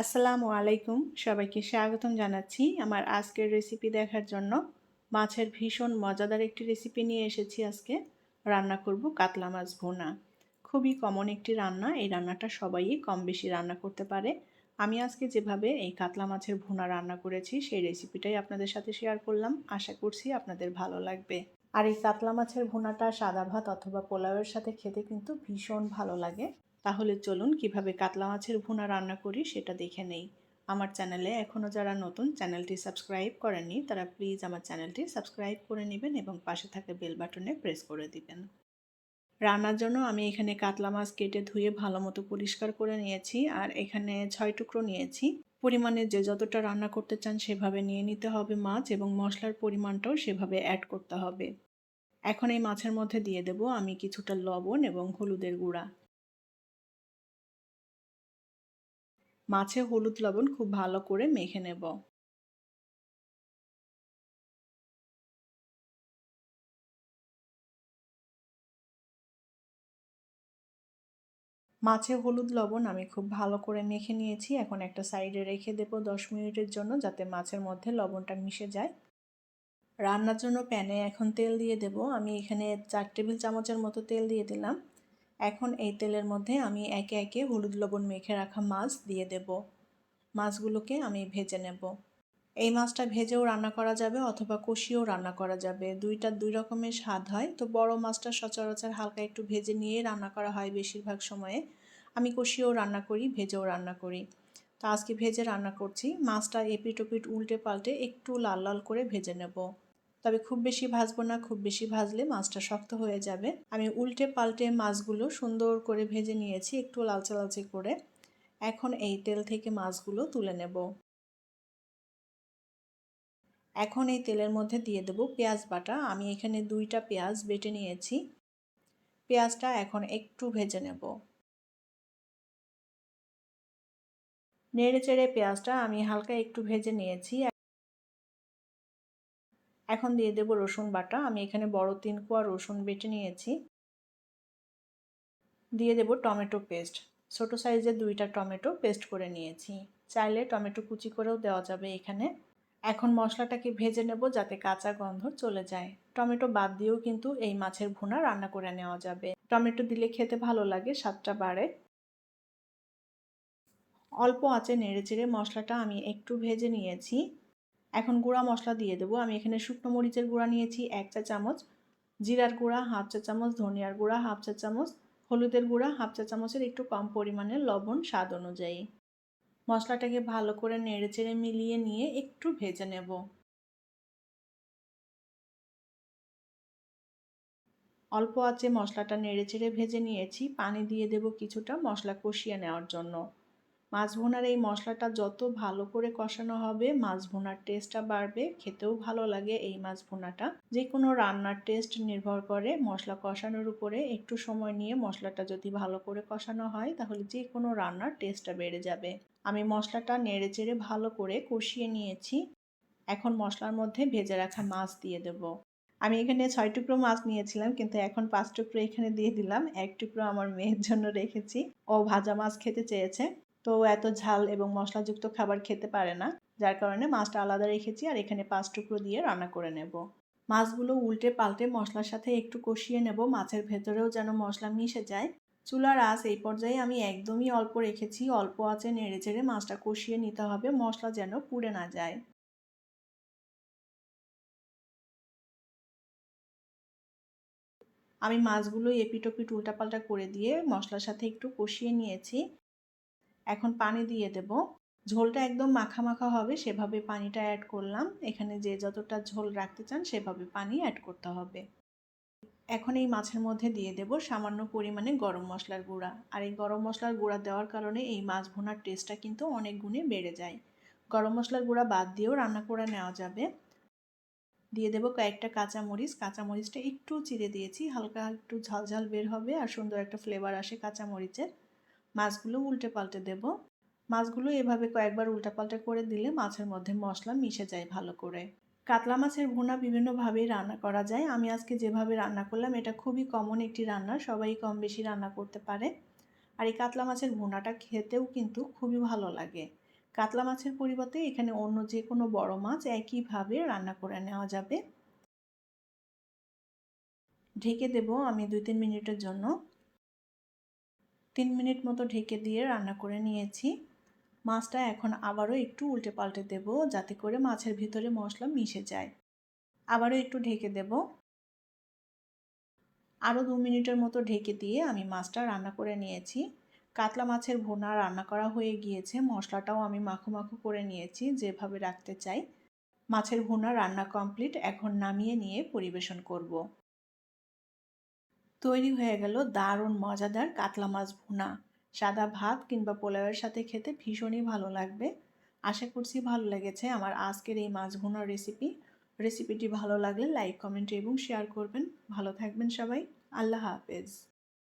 আসসালামু আলাইকুম। সবাইকে স্বাগতম জানাচ্ছি আমার আজকের রেসিপি দেখার জন্য। মাছের ভীষণ মজাদার একটি রেসিপি নিয়ে এসেছি আজকে। রান্না করব কাতলা মাছ ভোনা। খুবই কমন একটি রান্না, এই রান্নাটা সবাই কম বেশি রান্না করতে পারে। আমি আজকে যেভাবে এই কাতলা মাছের ভোনা রান্না করেছি, সেই রেসিপিটাই আপনাদের সাথে শেয়ার করলাম। আশা করছি আপনাদের ভালো লাগবে। আর এই কাতলা মাছের ভুনাটা সাদা ভাত অথবা পোলাওয়ের সাথে খেতে কিন্তু ভীষণ ভালো লাগে। তাহলে চলুন কীভাবে কাতলা মাছের ভুনা রান্না করি সেটা দেখে নেই। আমার চ্যানেলে এখনও যারা নতুন, চ্যানেলটি সাবস্ক্রাইব করেননি, তারা প্লিজ আমার চ্যানেলটি সাবস্ক্রাইব করে নেবেন এবং পাশে থাকা বেল বাটনে প্রেস করে দিবেন। রান্নার জন্য আমি এখানে কাতলা মাছ কেটে ধুয়ে ভালো মতো পরিষ্কার করে নিয়েছি আর এখানে ছয় টুকরো নিয়েছি। পরিমাণে যে যতটা রান্না করতে চান সেভাবে নিয়ে নিতে হবে মাছ এবং মশলার পরিমাণটাও সেভাবে অ্যাড করতে হবে। এখন এই মাছের মধ্যে দিয়ে দেব আমি কিছুটা লবণ এবং হলুদের গুঁড়া। মাছে হলুদ লবণ খুব ভালো করে মেখে নেব। মাছে হলুদ লবণ আমি খুব ভালো করে মেখে নিয়েছি। এখন একটা সাইডে রেখে দেব দশ মিনিটের জন্য যাতে মাছের মধ্যে লবণটা মিশে যায়। রান্নার জন্য প্যানে এখন তেল দিয়ে দেব। আমি এখানে চার টেবিল চামচের মতো তেল দিয়ে দিলাম। এখন এই তেলের মধ্যে আমি একে একে হলুদ লবণ মেখে রাখা মাছ দিয়ে দেব। মাছগুলোকে আমি ভেজে নেব। এই মাছটা ভেজেও রান্না করা যাবে অথবা কষিয়েও রান্না করা যাবে। দুইটা দুই রকমের স্বাদ হয়। তো বড় মাছটা সচরাচর হালকা একটু ভেজে নিয়ে রান্না করা হয় বেশিরভাগ সময়ে। আমি কষিয়েও রান্না করি, ভেজেও রান্না করি। তো আজকে ভেজে রান্না করছি। মাছটা এপিট উল্টে পাল্টে একটু লাল লাল করে ভেজে নেব। তবে খুব বেশি ভাজবো না, খুব বেশি ভাজলে মাছটা শক্ত হয়ে যাবে। আমি উল্টে পাল্টে মাছগুলো সুন্দর করে ভেজে নিয়েছি একটু লালচে লালচে করে। এখন এই তেল থেকে মাছগুলো তুলে নেব। এখন এই তেলের মধ্যে দিয়ে দেব পেঁয়াজ বাটা। আমি এখানে দুইটা পেঁয়াজ বেটে নিয়েছি। পেঁয়াজটা এখন একটু ভেজে নেব। নেড়ে চেড়ে পেঁয়াজটা আমি হালকা একটু ভেজে নিয়েছি। এখন দিয়ে দেব রসুন বাটা। আমি এখানে বড় তিন কোয়া রসুন বেটে নিয়েছি। দিয়ে দেব টমেটো পেস্ট। ছোট সাইজের দুইটা টমেটো পেস্ট করে নিয়েছি। চাইলে টমেটো কুচি করেও দেওয়া যাবে এখানে। এখন মশলাটাকে ভেজে নেব যাতে কাঁচা গন্ধ চলে যায়। টমেটো বাদ দিয়েও কিন্তু এই মাছের ভুনা রান্না করে নেওয়া যাবে। টমেটো দিলে খেতে ভালো লাগে, স্বাদটা বাড়ে। অল্প আঁচে নেড়ে চেড়ে মশলাটা আমি একটু ভেজে নিয়েছি। এখন গুঁড়া মশলা দিয়ে দেবো। আমি এখানে শুকনো মরিচের গুঁড়া নিয়েছি, এক চা চামচ। জিরার গুঁড়া, হাফ চা চামচ। ধনিয়ার গুঁড়া, হাফ চা চামচ। হলুদের গুঁড়া, হাফ চা চামচের একটু কম পরিমাণে লবণ স্বাদ অনুযায়ী। মশলাটাকে ভালো করে নেড়ে চেড়ে মিলিয়ে নিয়ে একটু ভেজে নেব। অল্প আছে মশলাটা নেড়ে চেড়ে ভেজে নিয়েছি। পানি দিয়ে দেব কিছুটা মশলা কষিয়ে নেওয়ার জন্য। মাছ ভুনার এই মশলাটা যত ভালো করে কষানো হবে মাছ ভুনার টেস্টটা বাড়বে, খেতেও ভালো লাগে এই মাছ ভুনাটা যে কোনো রান্নার টেস্ট নির্ভর করে মশলা কষানোর উপরে। একটু সময় নিয়ে মশলাটা যদি ভালো করে কষানো হয়, তাহলে যে কোনো রান্নার টেস্টটা বেড়ে যাবে। আমি মশলাটা নেড়ে চেড়ে ভালো করে কষিয়ে নিয়েছি। এখন মশলার মধ্যে ভেজে রাখা মাছ দিয়ে দেব। আমি এখানে ছয় টুকরো মাছ নিয়েছিলাম, কিন্তু এখন পাঁচ টুকরো এখানে দিয়ে দিলাম। এক টুকরো আমার মেয়ের জন্য রেখেছি। ও ভাজা মাছ খেতে চেয়েছে। তো এত ঝাল এবং মশলাযুক্ত খাবার খেতে পারে না, যার কারণে মাছটা আলাদা রেখেছি আর এখানে পাঁচ টুকরো দিয়ে রান্না করে নেব। মাছগুলো উল্টে পাল্টে মশলার সাথে একটু কষিয়ে নেব, মাছের ভেতরেও যেন মশলা মিশে যায়। চুলার আঁচ এই পর্যায়ে আমি একদমই অল্প রেখেছি, অল্প আঁচে নেড়ে চেড়ে মাছটা কষিয়ে নিতে হবে, মশলা যেন পুড়ে না যায়। আমি মাছগুলো এপিটোপিট উল্টাপাল্টা করে দিয়ে মশলার সাথে একটু কষিয়ে নিয়েছি। এখন পানি দিয়ে দেব। ঝোলটা একদম মাখা মাখা হবে, সেভাবে পানিটা অ্যাড করলাম। এখানে যে যতটা ঝোল রাখতে চান, সেভাবে পানি অ্যাড করতে হবে। এখন এই মাছের মধ্যে দিয়ে দেব সামান্য পরিমাণে গরম মশলার গুঁড়া। আর এই গরম মশলার গুঁড়া দেওয়ার কারণে এই মাছ ভুনার টেস্টটা কিন্তু অনেক গুণে বেড়ে যায়। গরম মশলার গুঁড়া বাদ দিয়েও রান্না করে নেওয়া যাবে। দিয়ে দেবো কয়েকটা কাঁচামরিচ। কাঁচামরিচটা একটু চিড়ে দিয়েছি, হালকা একটু ঝালঝাল বের হবে আর সুন্দর একটা ফ্লেভার আসে কাঁচামরিচের। মাছগুলো উল্টে পাল্টে দেব। মাছগুলো এভাবে কয়েকবার উল্টা পাল্টে করে দিলে মাছের মধ্যে মশলা মিশে যায় ভালো করে। কাতলা মাছের ভুনা বিভিন্নভাবেই রান্না করা যায়। আমি আজকে যেভাবে রান্না করলাম, এটা খুবই কমন একটি রান্না। সবাই কম বেশি রান্না করতে পারে। আর এই কাতলা মাছের ভুনাটা খেতেও কিন্তু খুবই ভালো লাগে। কাতলা মাছের পরিবর্তে এখানে অন্য যে কোনো বড় মাছ একইভাবে রান্না করে নেওয়া যাবে। ঢেকে দেব আমি দুই তিন মিনিটের জন্য। তিন মিনিট মতো ঢেকে দিয়ে রান্না করে নিয়েছি। মাছটা এখন আবারও একটু উল্টে পাল্টে দেব, যাতে করে মাছের ভিতরে মশলা মিশে যায়। আবারও একটু ঢেকে দেব। আরও দু মিনিটের মতো ঢেকে দিয়ে আমি মাছটা রান্না করে নিয়েছি। কাতলা মাছের ভোনা রান্না করা হয়ে গিয়েছে। মশলাটাও আমি মাখো মাখো করে নিয়েছি, যেভাবে রাখতে চাই। মাছের ভুনা রান্না কমপ্লিট, এখন নামিয়ে নিয়ে পরিবেশন করব। তৈরি হয়ে গেল দারুণ, মজাদার কাতলা মাছ ভুনা। সাদা ভাত কিংবা পোলাওয়ের সাথে খেতে ভীষণই ভালো লাগবে। আশা করছি ভালো লেগেছে আমার আজকের এই মাছ ভুনার রেসিপি রেসিপিটি ভালো লাগলে লাইক কমেন্ট এবং শেয়ার করবেন। ভালো থাকবেন সবাই। আল্লাহ হাফেজ।